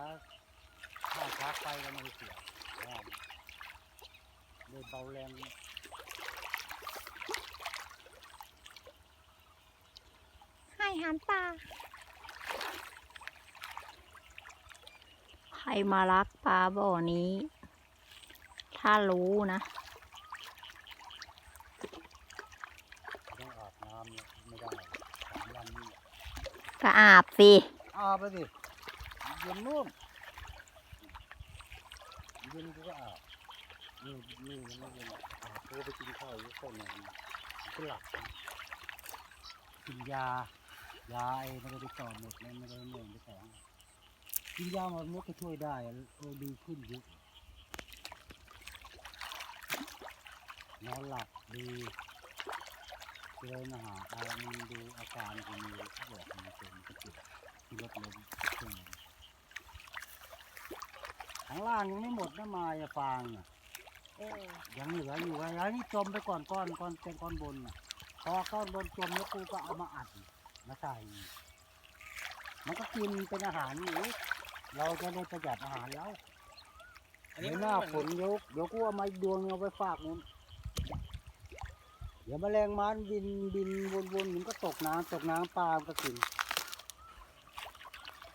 ค่าชาร์จไฟก็ไม่ได้เสียแรงเลยเบาแรงให้อาหารปลาใครมารักปลาบ่อนี้ ถ้ารู้นะต้องอาบน้ำเนี่ยไม่ได้สามวันนี่ก็อาบสิอาบไปสิเย็นนุ่ม เย็นกูก็อาบนี่นี่ไม่เย็นอาบกูก็ไปกินข้าวอยู่ข้างในก็หลับกินยายาไอ้ไม่ได้ไปต่อหมดเลยไม่ได้เหนื่องไปต่อกินยาหมดม็ดก็ช่วยได้อะเออดีขึ้นเยอะนอนหลับดีเดินมาหาอามันดูอาการกูมีเขาบอกมันเป็นกระจุกที่รถล้มช่วงนั้ ข้างล่างยังไม่หมดนะมาอย่าฟางอะเออยังเหลืออยู่ไอ้นี่จมไปก่อนก้อนก้อนเป็นก้อนบนน่ะพอก้อนบนจมแล้วกูก็เอามาอัดมาใส่มันก็กินเป็นอาหารอยู่เราจะได้ประหยัดอาหารแล้วอันนี้เดี๋ยวมันหน้าเหมือนฝนเดี๋ยวเดี๋ยวกูเอามาอีกดวงนึงเอาไปฝากนู้นเดี๋ยวแมลงมันบินบินวนๆมันก็ตกน้ำตกน้ำปลามันก็กิน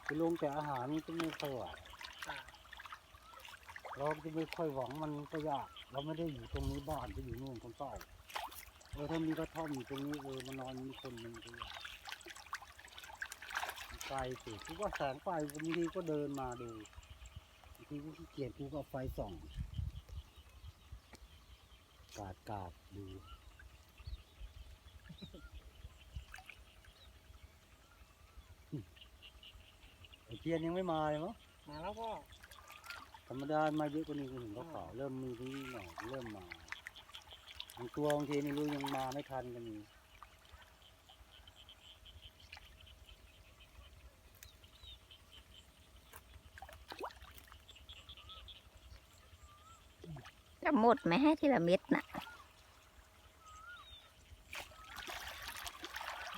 ไปลงแต่อาหารนี่จะไม่ค่อยไหวอ่า เราจะไม่ค่อยหวังมันก็ยากเราไม่ได้อยู่ตรงนี้บ้านจะอยู่นู่นคนใต้เออถ้ามีกระท่อมอยู่ตรงนี้เออมานอนมีคนมันก็ยากไกลสิคิดว่าแสงไฟบางทีก็เดินมาดูบางทีก็ขี้เกียจกูก็เอาไฟส่อง กาดกาดดูไอเทียนยังไม่มาเลยมั้งมาแล้วพ่อ ธรรมดามาเยอะกว่านี้คุณถึงเขาขาวเริ่มมีที่นี่หน่อยเริ่มมาบางตัวบางทีไม่รู้ยังมาไม่ทันก็มีจะหมดไหมให้ทีละเม็ดน่ะ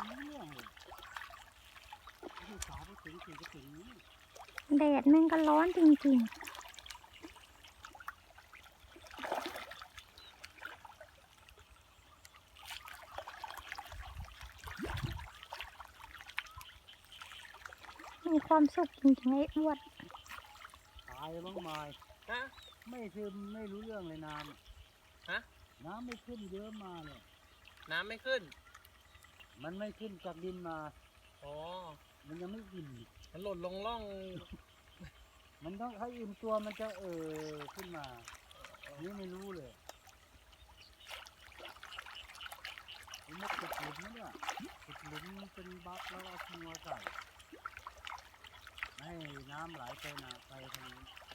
เรื่องเลยที่สาวไปถึงถึงก็ถึงนี้แดดแม่งก็ร้อนจริงๆ มีความสุขจริงๆไอ้อ้วนตายบ้างไม้ฮะ ไม่ซึมไม่รู้เรื่องเลยน้ฮะำน้ำไม่ขึ้นเยอะมาเลยน้ำไม่ขึ้น มันไม่ขึ้นจากดินมา อ๋อ มันยังไม่อิ่มมันหล่นลงร่อง มันต้องให้อิ่มตัวมันจะเออขึ้นมานี่ไม่รู้เลยมันมาขุดหลุมนะเนี่ยขุดหลุมเป็นบล็อกแล้วเอาทิ้งมาใส่ ให้น้ำไหลไปนะไปทาง